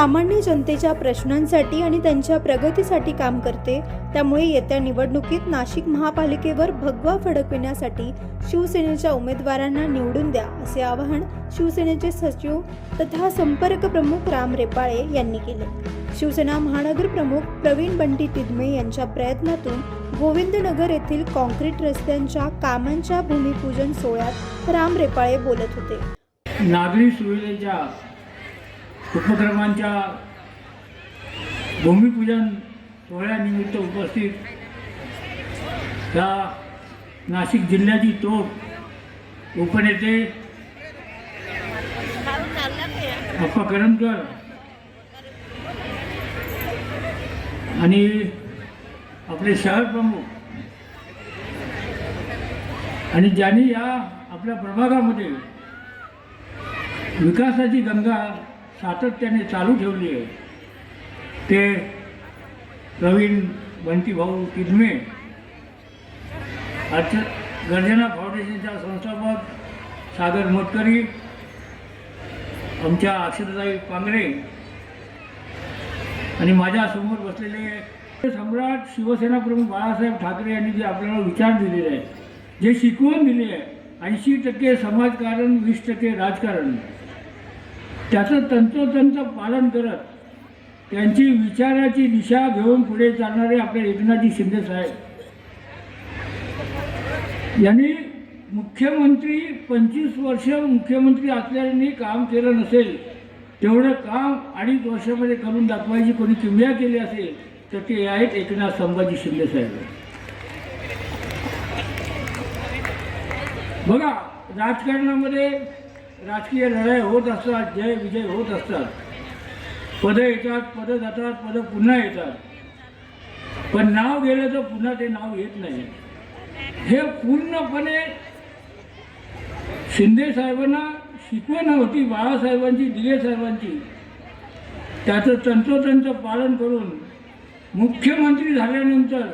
सामान्य जनतेच्या प्रश्नांसाठी आणि त्यांच्या प्रगतीसाठी काम करते त्यामुळे येत्या निवडणुकीत नाशिक महापालिकेवर भगवा फडकविण्यासाठी शिवसेनेच्या उमेदवारांना निवडून द्या असे आवाहन शिवसेनेचे सचिव तथा संपर्क प्रमुख राम रेपाळे यांनी केले. शिवसेना महानगर प्रमुख प्रवीण बंटी तिदमे यांच्या प्रयत्नातून गोविंदनगर येथील कॉन्क्रीट रस्त्यांच्या कामांच्या भूमिपूजन सोहळ्यात राम रेपाळे बोलत होते. नागरी सुविधेच्या उपक्रमांच्या भूमिपूजन सोहळ्यानिमित्त उपस्थित या नाशिक जिल्ह्याची तोप उपनेते अप्पा करमकर आणि आपले शहर प्रमुख आणि ज्यांनी या आपल्या प्रभागामध्ये विकासाची गंगा सातत्याने चालू ठेवली आहे. ते प्रवीण बंटीभाऊ किदमे अर्च गर्जना फाउंडेशनच्या संस्थापक सागर मोटकरी आमच्या अक्षरताई पांगरे आणि माझ्यासमोर बसलेले सम्राट शिवसेना प्रमुख बाळासाहेब ठाकरे यांनी जे आपल्याला विचार दिलेले आहे जे शिकवून दिले आहे ऐंशी टक्के समाजकारण वीस टक्के राजकारण. त्याचं तंतोतंत पालन करत त्यांची विचाराची दिशा घेऊन पुढे चालणारे आपले एकनाथजी शिंदे साहेब. यांनी मुख्यमंत्री पंचवीस वर्ष मुख्यमंत्री असल्याने काम केलं नसेल तेवढं काम अडीच वर्षामध्ये करून दाखवायची कोणी किमया केली असेल तर ते आहेत एकनाथ संभाजी शिंदे साहेब. बघा राजकारणामध्ये राजकीय लढाई होत असतात जय विजय होत असतात. पदं येतात पदं जातात पदं पुन्हा येतात. पण नाव गेलं तर पुन्हा ते नाव येत नाही. हे पूर्णपणे शिंदे साहेबांना शिकवण होती बाळासाहेबांची दिले साहेबांची. त्याचं तंतोतंत पालन करून मुख्यमंत्री झाल्यानंतर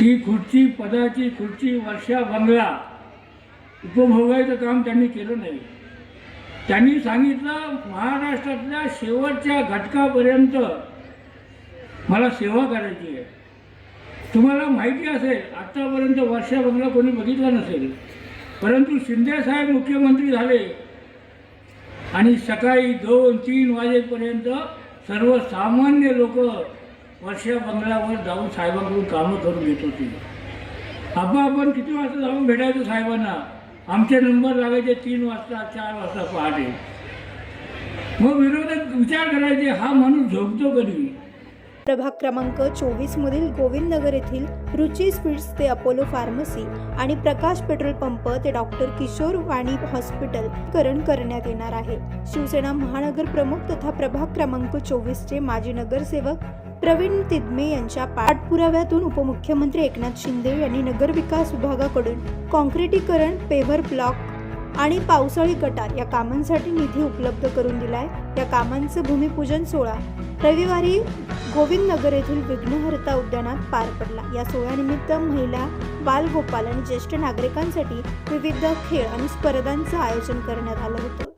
ती खुर्ची पदाची खुर्ची वर्षा बंगला उपभोगायचं काम त्यांनी केलं नाही. त्यांनी सांगितलं महाराष्ट्रातल्या शेवटच्या घटकापर्यंत मला सेवा करायची आहे. तुम्हाला माहिती असेल आत्तापर्यंत वर्षा बंगला कोणी बघितला नसेल. परंतु शिंदेसाहेब मुख्यमंत्री झाले. आणि सकाळी दोन तीन वाजेपर्यंत सर्वसामान्य लोक वर्षा बंगल्यावर जाऊन साहेबांकडून कामं करून घेत होती. आपण किती वाजता जाऊन भेटायचो साहेबांना? आमचे नंबर लागायचे तीन वाजता चार वाजता पहाटे. मग विरोधक विचार करायचे हा माणूस झोपतो कधी प्रभाग क्रमांक चोवीस मधील गोविंदनगर येथील रुची स्वीट्स ते अपोलो फार्मसी आणि प्रकाश पेट्रोल पंप ते डॉक्टर किशोर वाणी हॉस्पिटल करण करण्यात येणार आहे. शिवसेना महानगर प्रमुख तथा प्रभाग क्रमांक चोवीसचे माजी नगरसेवक प्रवीण तिदमे यांच्या पाठपुराव्यातून उपमुख्यमंत्री एकनाथ शिंदे यांनी नगरविकास विभागाकडून कॉन्क्रिटीकरण पेव्हर ब्लॉक आणि पावसाळी गटार या कामांसाठी निधी उपलब्ध करून दिलाय. या कामांचं भूमिपूजन सोहळा रविवारी गोविंदनगर येथील विघ्नहर्ता उद्यानात पार पडला. या सोहळ्यानिमित्त महिला बालगोपाल आणि ज्येष्ठ नागरिकांसाठी विविध खेळ आणि स्पर्धांचं आयोजन करण्यात आलं होतं.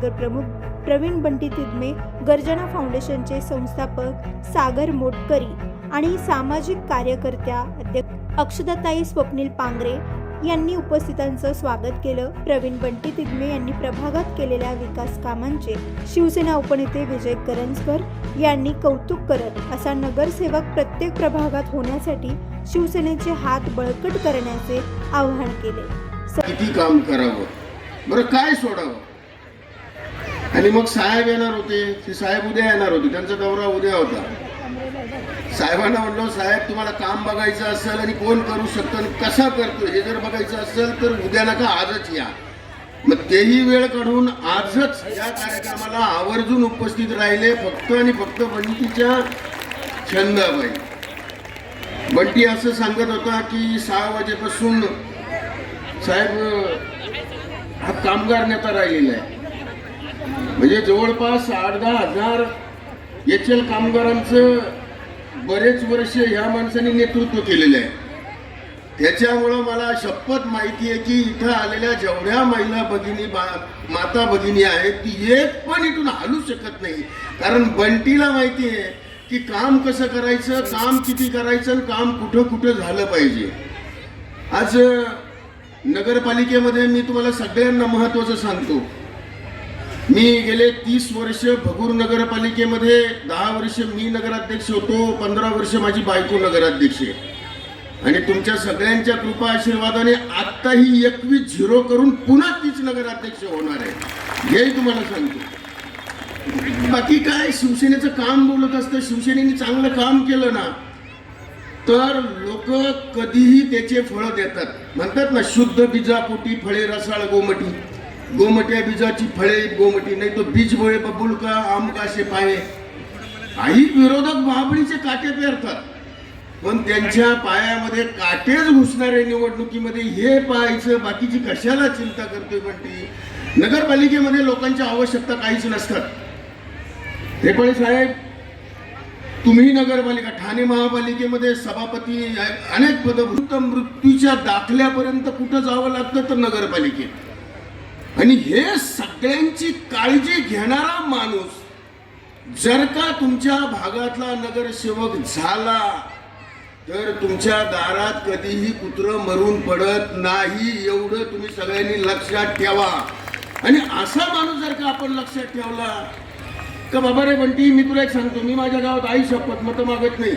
शिवसेना महानगर प्रमुख प्रवीण बंटी तिदमे गर्जना फाउंडेशनचे संस्थापक सागर मोटकरी आणि सामाजिक कार्यकर्त्या अध्यक्ष स्वप्नील पांगरे यांनी उपस्थितांचं स्वागत केलं. प्रवीण बंटी तिदमे यांनी प्रभागात केलेल्या विकास कामांचे शिवसेना उपनेते विजय करंजकर यांनी कौतुक करत असा नगरसेवक प्रत्येक प्रभागात होण्यासाठी शिवसेनेचे हात बळकट करण्याचे आवाहन केले. किती काम करावं? बरं काय सोडावं? आणि मग साहेब येणार होते. ते साहेब उद्या येणार होते. त्यांचा दौरा उद्या होता. साहेबांना म्हणलो साहेब तुम्हाला काम बघायचं असेल आणि कोण करू शकतं आणि कसा करतो हे जर बघायचं असेल तर उद्या नका आजच या. मग तेही वेळ काढून आजच या कार्यक्रमाला आवर्जून उपस्थित राहिले फक्त आणि फक्त बंटीच्या छंदाबाई. बंटी असं सांगत होता की सहा वाजेपासून साहेब हा कामगार नेता राहिलेला आहे. म्हणजे जवळपास आठ दहा हजार एच एल कामगारांचं बरेच वर्ष ह्या माणसाने नेतृत्व केलेलं आहे. त्याच्यामुळं मला शपथ माहिती आहे की इथं आलेल्या जेवढ्या महिला भगिनी बा माता भगिनी आहेत ती एक पण इथून हलू शकत नाही. कारण बंटीला माहिती आहे की काम कसं करायचं काम किती करायचं आणि काम कुठं कुठं झालं पाहिजे. आज नगरपालिकेमध्ये मी तुम्हाला सगळ्यांना महत्त्वाचं सांगतो. मी गेले तीस वर्ष भगूर नगरपालिकेमध्ये दहा वर्ष मी नगराध्यक्ष होतो पंधरा वर्ष माझी बायको नगराध्यक्ष आहे. आणि तुमच्या सगळ्यांच्या कृपा आशीर्वादाने आत्ताही एकवीस झिरो करून पुन्हा तीच नगराध्यक्ष होणार आहे. हेही तुम्हाला सांगतो. बाकी काय शिवसेनेचं काम बोलत असतं शिवसेनेने चांगलं काम केलं ना तर लोक कधीही त्याचे फळं देतात. म्हणतात ना शुद्ध बीजापोटी फळे रसाळ गोमटी. गोमट्या बीजाची फळे गोमटी नाही तो बीज भोळे बबुलका आमकाशे पाये काही विरोधक बाबळीचे काटे पेरतात. पण त्यांच्या पायामध्ये काटेच घुसणारे निवडणुकीमध्ये हे पाहायचं बाकीची कशाला चिंता करतोय म्हणते नगरपालिकेमध्ये लोकांच्या आवश्यकता काहीच नसतात. रेपाळे साहेब तुम्ही नगरपालिका ठाणे महापालिकेमध्ये सभापती अनेक पद मृत्यूच्या दाखल्यापर्यंत कुठं जावं लागतं तर नगरपालिकेत? आणि हे सगळ्यांची काळजी घेणारा माणूस जर का तुमच्या भागातला नगरसेवक झाला तर तुमच्या दारात कधीही कुत्र मरून पडत नाही एवढं तुम्ही सगळ्यांनी लक्षात ठेवा. आणि असा माणूस जर का आपण लक्षात ठेवला का बाबा रे बंटी मी तुला एक सांगतो मी माझ्या गावात आई शपथ मतं मागत नाही.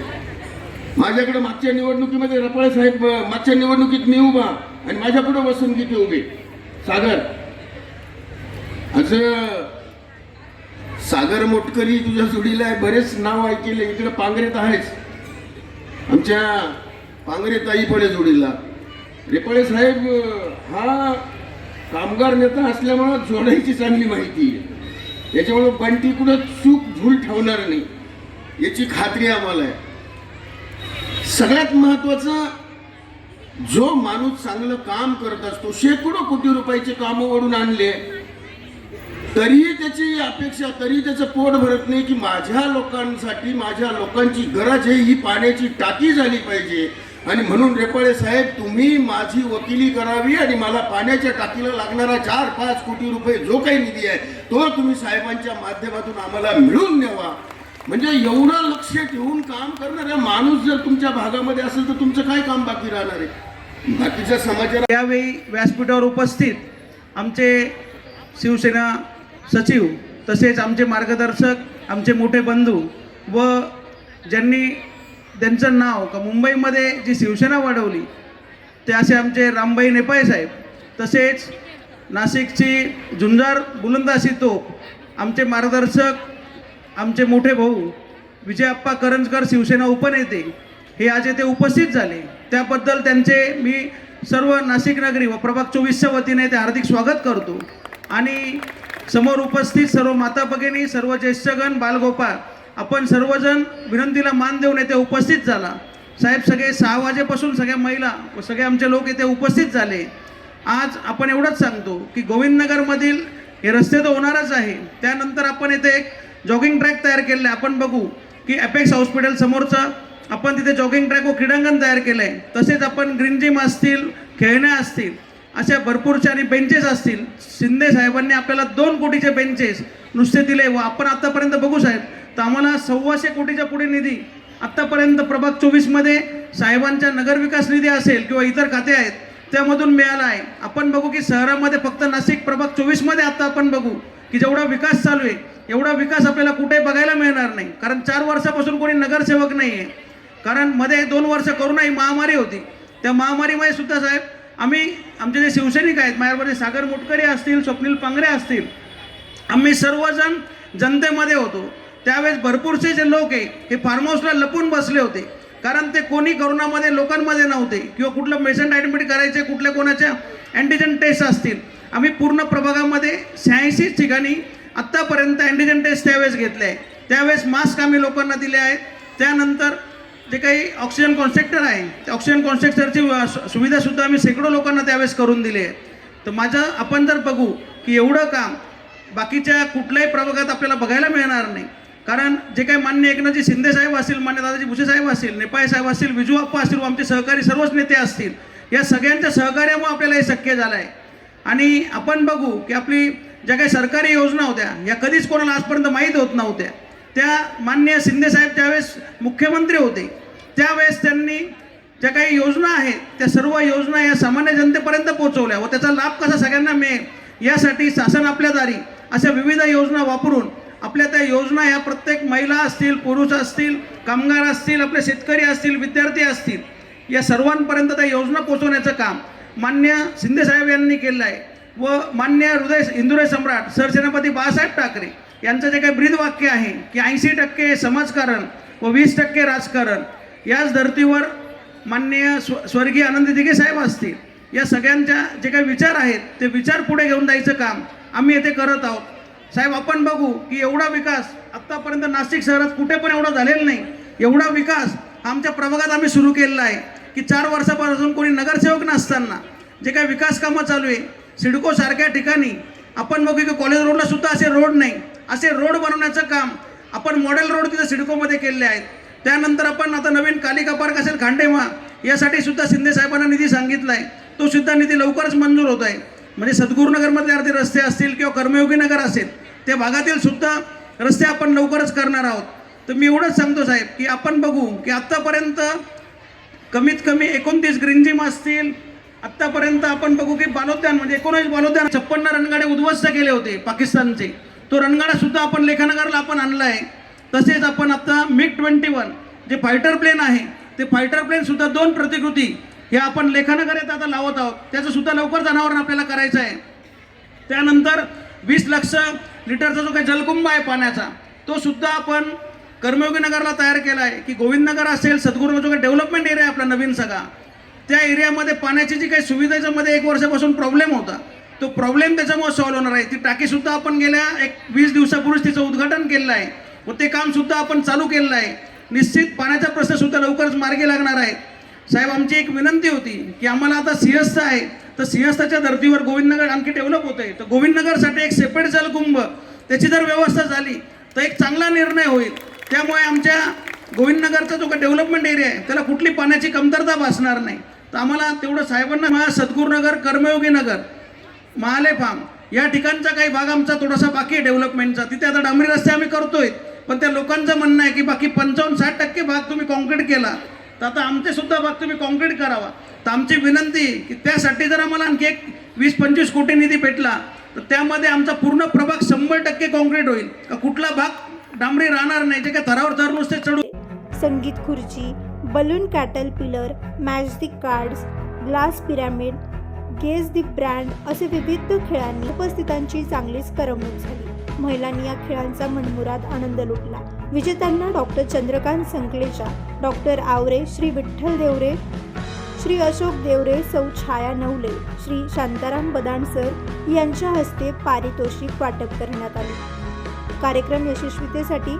माझ्याकडे मागच्या निवडणुकीमध्ये रपाळे साहेब मागच्या निवडणुकीत मी उभा आणि माझ्या पुढे बसून किती उभे. सागर असं सागर मोटकरी तुझ्या जोडीला आहे बरेच नाव ऐकले इकडे पांगरेत आहेच आमच्या पांगरे ताईपडे जोडीला. रेपाळे साहेब हा कामगार नेता असल्यामुळं जोडायची चांगली माहिती आहे. याच्यामुळं बंटी कुठं चूक झूल ठेवणार नाही. याची खात्री आम्हाला आहे. सगळ्यात महत्वाचं जो माणूस चांगलं काम करत असतो शेकडो कोटी रुपयाचे कामं ओढून आणले. तरीही त्याची अपेक्षा तरी त्याचं पोट भरत नाही की माझ्या लोकांसाठी माझ्या लोकांची गरज आहे ही पाण्याची टाकी झाली पाहिजे. आणि म्हणून रेपाळे साहेब तुम्ही माझी वकिली करावी आणि मला पाण्याच्या टाकीला लागणारा चार पाच कोटी रुपये जो काही निधी आहे तो तुम्ही साहेबांच्या माध्यमातून आम्हाला मिळून द्यावा म्हणजे एवढं लक्ष ठेवून काम करणारा माणूस जर तुमच्या भागामध्ये असेल तर तुमचं काय काम बाकी राहणार आहे? बाकीच्या समाजाला यावेळी व्यासपीठावर उपस्थित आमचे शिवसेना सचिव तसेच आमचे मार्गदर्शक आमचे मोठे बंधू व ज्यांनी त्यांचं नाव का मुंबईमध्ये जी शिवसेना वाढवली ते असे आमचे रामबाई नेपाळे साहेब. तसेच नाशिकची झुंजार बुलंदासी तोप आमचे मार्गदर्शक आमचे मोठे भाऊ विजयप्पा करंजकर शिवसेना उपनेते हे आज येथे उपस्थित झाले. त्याबद्दल त्यांचे मी सर्व नाशिक नगरी व प्रभाग चोवीसच्या वतीने ते हार्दिक स्वागत करतो. आणि समोर उपस्थित सर्व माता भगिनी सर्व ज्येष्ठगण बालगोपाळ. आपण सर्वजण विनंतीला मान देऊन येथे उपस्थित झाला. साहेब सगळे सहा वाजेपासून सगळ्या महिला व सगळे आमचे लोक येथे उपस्थित झाले. आज आपण एवढंच सांगतो की गोविंदनगरमधील हे रस्ते तर होणारच आहे. त्यानंतर आपण येथे एक जॉगिंग ट्रॅक तयार केलेला आहे. आपण बघू की अपेक्स हॉस्पिटल समोरचं आपण तिथे जॉगिंग ट्रॅक व क्रीडांगण तयार केलं आहे तसेच आपण ग्रीन जिम असतील खेळण्या असतील. अशा भरपूरच्या आणि बेंचेस असतील. शिंदे साहेबांनी आपल्याला दोन कोटीचे बेंचेस नुसते दिले व आपण आत्तापर्यंत बघू साहेब तर आम्हाला सव्वाशे कोटीच्या पुढे निधी आत्तापर्यंत प्रभाग चोवीसमध्ये साहेबांच्या नगरविकास निधी असेल किंवा इतर खाते आहेत त्यामधून मिळाला आहे. आपण बघू की शहरामध्ये फक्त नाशिक प्रभाग चोवीसमध्ये आत्ता आपण बघू की जेवढा विकास चालू आहे एवढा विकास आपल्याला कुठे बघायला मिळणार नाही. कारण चार वर्षापासून कोणी नगरसेवक नाही आहे कारण मध्ये दोन वर्ष करोना ही महामारी होती. त्या महामारीमध्ये सुद्धा साहेब आम्ही आमचे जे शिवसैनिक आहेत माझ्याबरोबर सागर मोटकरे असतील स्वप्नील पांगरे असतील आम्ही सर्वजण जनतेमध्ये होतो. त्यावेळेस भरपूरसे जे लोक आहे हे फार्म हाऊसला लपून बसले होते. कारण ते कोणी करोनामध्ये लोकांमध्ये नव्हते. किंवा कुठलं पेशंट ॲडमिट करायचे कुठल्या कोणाच्या अँटीजन टेस्ट असतील. आम्ही पूर्ण प्रभागामध्ये शहाऐंशी ठिकाणी आत्तापर्यंत अँटीजन टेस्ट त्यावेळेस घेतले आहे त्यावेळेस मास्क आम्ही लोकांना दिले आहेत. त्यानंतर जे काही ऑक्सिजन कॉन्स्ट्रक्टर आहे त्या ऑक्सिजन कॉन्स्ट्रक्टरची सुविधासुद्धा आम्ही शेकडो लोकांना त्यावेळेस करून दिली आहे. तर माझं आपण जर बघू की एवढं काम बाकीच्या कुठल्याही प्रभागात आपल्याला बघायला मिळणार नाही. कारण जे काही मान्य एकनाथजी शिंदे साहेब असतील मान्य दादाजी भुसे साहेब असतील नेपाळे साहेब असतील विजू आप्पा असतील व आमचे सहकारी सर्वच नेते असतील या सगळ्यांच्या सहकार्यामुळे आपल्याला हे शक्य झालं आहे आणि आपण बघू की आपली ज्या काही सरकारी योजना होत्या या कधीच कोणाला आजपर्यंत माहीत होत नव्हत्या. त्या मान्य शिंदेसाहेब त्यावेळेस ज्यावेळेस मुख्यमंत्री होते त्यावेळेस त्यांनी ज्या काही योजना आहेत त्या सर्व योजना या सामान्य जनतेपर्यंत पोहोचवल्या व त्याचा लाभ कसा सगळ्यांना मिळेल यासाठी शासन आपल्या दारी अशा विविध योजना वापरून आपल्या त्या योजना या प्रत्येक महिला असतील पुरुष असतील कामगार असतील आपले शेतकरी असतील विद्यार्थी असतील या सर्वांपर्यंत त्या योजना पोहोचवण्याचं काम मान्य शिंदेसाहेब यांनी केलं आहे. व मान्य हृदय इंदुरे सम्राट सरसेनापती बाळासाहेब ठाकरे यांचं जे काही ब्रीदवाक्य आहे की ऐंशी टक्के समाजकारण व वीस टक्के राजकारण याच धर्तीवर माननीय स्व स्वर्गीय आनंद दिघे साहेब असतील या सगळ्यांच्या जे काही विचार आहेत ते विचार पुढे घेऊन जायचं काम आम्ही येथे करत आहोत. साहेब आपण बघू की एवढा विकास आत्तापर्यंत नाशिक शहरात कुठे पण एवढा झालेला नाही. एवढा विकास आमच्या प्रभागात आम्ही सुरू केलेला आहे की चार वर्षापासून कोणी नगरसेवक नसताना जे काही विकास कामं चालू आहे सिडको सारख्या ठिकाणी आपण बघू की कॉलेज रोडला सुद्धा असे रोड नाही. असे रोड बनवण्याचं काम आपण मॉडेल रोड तिथं सिडकोमध्ये केलेले आहेत. त्यानंतर आपण आता नवीन कालिका पार्क असेल खांडेमा यासाठी सुद्धा शिंदे साहेबांना निधी सांगितला आहे तो सुद्धा निधी लवकरच मंजूर होत आहे. म्हणजे सद्गुरुनगरमधले अर्धे रस्ते असतील किंवा कर्मयोगी नगर असेल त्या भागातील सुद्धा रस्ते आपण लवकरच करणार आहोत. तर मी एवढंच सांगतो साहेब की आपण बघू की आत्तापर्यंत कमीत कमी एकोणतीस ग्रीन जिम असतील आत्तापर्यंत आपण बघू की बालोद्यान म्हणजे एकोणीस बालोद्यान छप्पन्न रणगाडे उद्ध्वस्त केले होते पाकिस्तानचे. तो रणगाडा सुद्धा आपण लेखानगरला आपण आणला आहे. तसेच आपण आता मिग ट्वेंटी वन जे फायटर प्लेन आहे ते फायटर प्लेन सुद्धा दोन प्रतिकृती हे आपण लेखानगर येत आता लावत आहोत. त्याचं सुद्धा लवकर जनावरण आपल्याला करायचं आहे. त्यानंतर वीस लक्ष लिटरचा जो काही जलकुंभ आहे पाण्याचा तो सुद्धा आपण कर्मयोगी नगरला तयार केला आहे. की गोविंदनगर असेल सद्गुरू जो काही डेव्हलपमेंट एरिया आहे आपला नवीन सगळा त्या एरियामध्ये पाण्याची जी काही सुविधेच्या मध्ये एक वर्षापासून प्रॉब्लेम होता तो प्रॉब्लेम त्याच्यामुळे सॉल्व्ह होणार आहे. ती टाकीसुद्धा आपण गेल्या एक वीस दिवसापूर्वीच तिचं उद्घाटन केलेलं आहे. व ते कामसुद्धा आपण चालू केलेलं आहे. निश्चित पाण्याचा प्रश्नसुद्धा लवकरच मार्गी लागणार आहे. साहेब आमची एक विनंती होती की आम्हाला आता सिंहस्थ आहे. तर सिंहस्थाच्या धर्तीवर गोविंदनगर आणखी डेव्हलप होत आहे तर गोविंदनगरसाठी एक सेपरेट जलकुंभ त्याची जर व्यवस्था झाली तर एक चांगला निर्णय होईल. त्यामुळे आमच्या गोविंदनगरचा जो काही डेव्हलपमेंट एरिया आहे त्याला कुठली पाण्याची कमतरता भासणार नाही. तर आम्हाला तेवढं साहेबांना मला सद्गुरुनगर कर्मयोगी नगर महाले फार्म या ठिकाणचा काही भाग आमचा थोडासा बाकी आहे डेव्हलपमेंटचा तिथे आता डांबरी रस्ते आम्ही करतोय. पण त्या लोकांचं म्हणणं आहे की बाकी पंचावन्न साठ टक्के भाग तुम्ही कॉन्क्रीट केला. तर आता आमचे सुद्धा भाग तुम्ही कॉन्क्रीट करावा. तर आमची विनंती की त्यासाठी जर आम्हाला आणखी एक वीस पंचवीस कोटी निधी भेटला तर त्यामध्ये आमचा पूर्ण प्रभाग शंभर टक्के कॉन्क्रीट होईल. का कुठला भाग डांबरी राहणार नाही जे काय थरावर थर नुसते चढू संगीत खुर्ची balloon caterpillar magic cards glass pyramid guess the brand असे विविध खेळांनी उपस्थितांची चांगलीच करमणूक झाली. महिलांनी या खेळांचा मनमुराद आनंद लुटला. विजेत्यांना डॉक्टर चंद्रकांत संकलेचा डॉक्टर आवरे श्री विठ्ठल देवरे श्री अशोक देवरे सौ छाया नवले श्री शांताराम बदाणसर यांच्या हस्ते पारितोषिक वाटप करण्यात आले. कार्यक्रम यशस्वीतेसाठी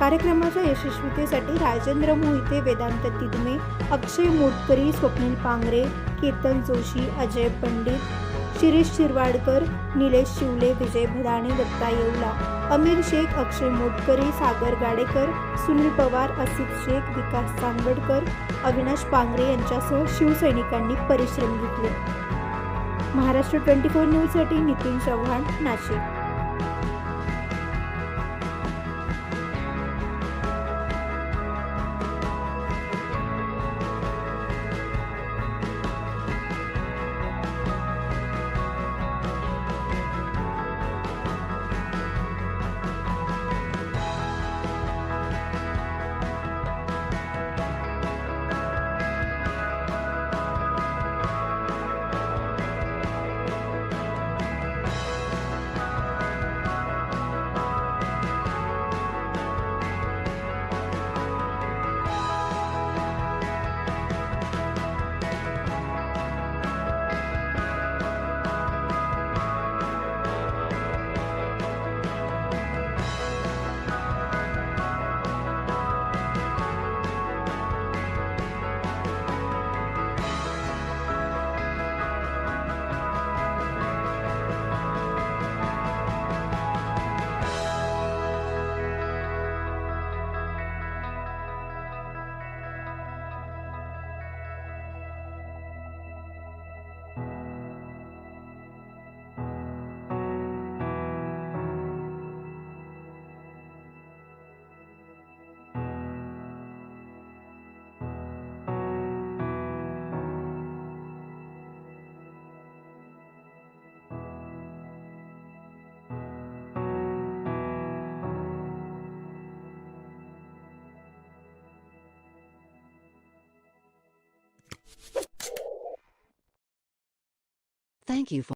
कार्यक्रमाच्या यशस्वीतेसाठी राजेंद्र मोहिते वेदांत तिदमे अक्षय मोटकरी स्वप्नील पांगरे केतन जोशी अजय पंडित शिरीष शिरवाडकर निलेश शिवले विजय भदाणे दत्ता येवला अमीर शेख अक्षय मोटकरी सागर गाडेकर सुनील पवार असित शेख विकास चांदवडकर अविनाश पांगरे यांच्यासह शिवसैनिकांनी परिश्रम घेतले. महाराष्ट्र ट्वेंटी फोर न्यूजसाठी Nitin Chavan Nashik. Thank you for